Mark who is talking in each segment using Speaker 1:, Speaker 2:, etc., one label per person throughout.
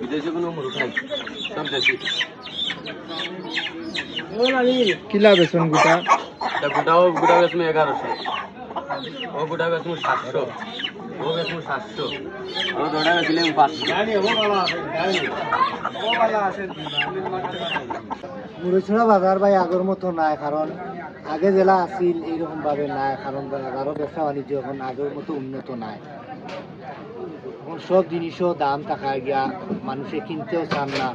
Speaker 1: বিদেশে কোনো মুরগ নাই সব দেশি
Speaker 2: কিলা বেসন গোটা
Speaker 1: গোটাও গোটা বেসমু এগারোশো। ও গোটা বেসমু সাতশো ও সাতশো পাঁচশো
Speaker 2: বাজার ভাই আগের মতো নাই, কারণ আগে জেলা আছিল, এইরকম ভাবে নাই, কারণ বাজারও ব্যবসা বাণিজ্য এখন আগের মতো উন্নত নাই। এখন সব জিনিসও দাম টাকা গিয়া মানুষে কিনতেও চান না।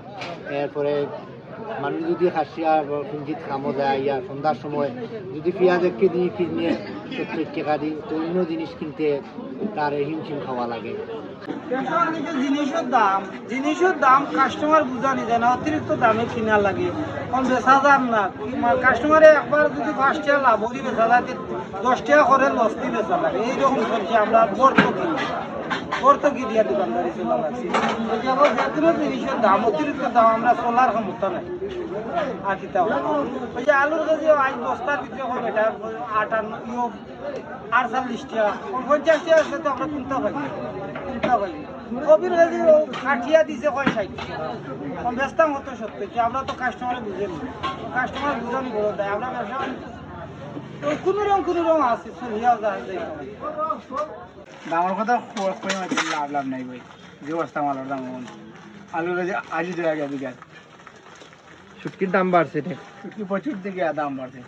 Speaker 2: এরপরে মানুষ যদি খাসিয়া কিঞ্চিত কামো যায় ইয়া, সন্ধ্যার সময় যদি পেঁয়াজ এক কেজি কিনে সত্তর টাকা দিই, তো অন্য জিনিস কিনতে তার হিমশিম খাওয়া লাগে।
Speaker 3: জিনিসের দাম জিনিসের দাম কাস্টমার বুঝানি যায় না, অতিরিক্ত দামে কিনা লাগে। কোন বেচা যান না কাস্টমারে একবার যদি পাঁচ টাকা লাভ করি বেচা যায় দশ টাকা করে লস্তি বেচা লাগে এইরকম চলছে আমরা বর্তকি বর্তকি দিয়া দোকানদারি চলা লাগছে এবার যে কোনো জিনিসের দাম, অতিরিক্ত দাম, আমরা চলার ক্ষমতা নাই। আর কিতা ওই যে আলুর আজ কাঠিয়া দিছে কয় হতো সত্যি কোনো কোনো আছে।
Speaker 4: কথা লাভ লাভ নাই ভাই। যে বস্তা মালের দাম টাকা গিয়ে বিঘা
Speaker 2: শুটকির দাম বাড়ছে
Speaker 4: শুটকি প্রচুর দিকে দাম বাড়ছে।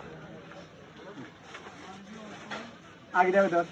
Speaker 4: আগে যাবে ধর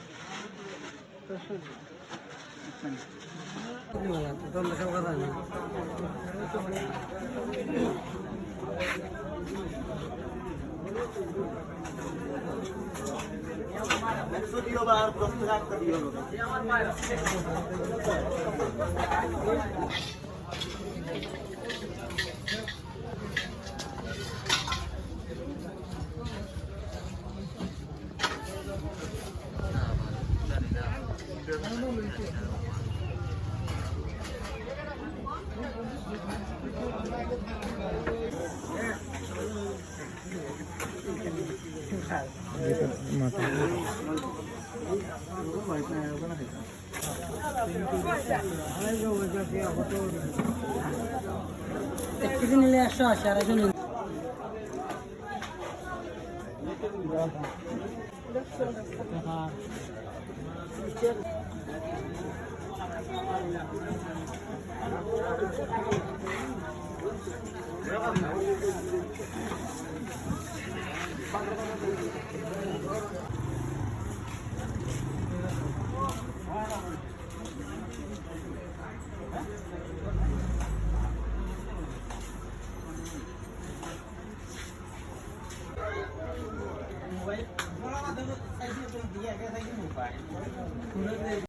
Speaker 3: একদিন নিলে একশো আশি আর একজন Thank you. মোবাইল দিয়ে আগে থাকি মোবাইল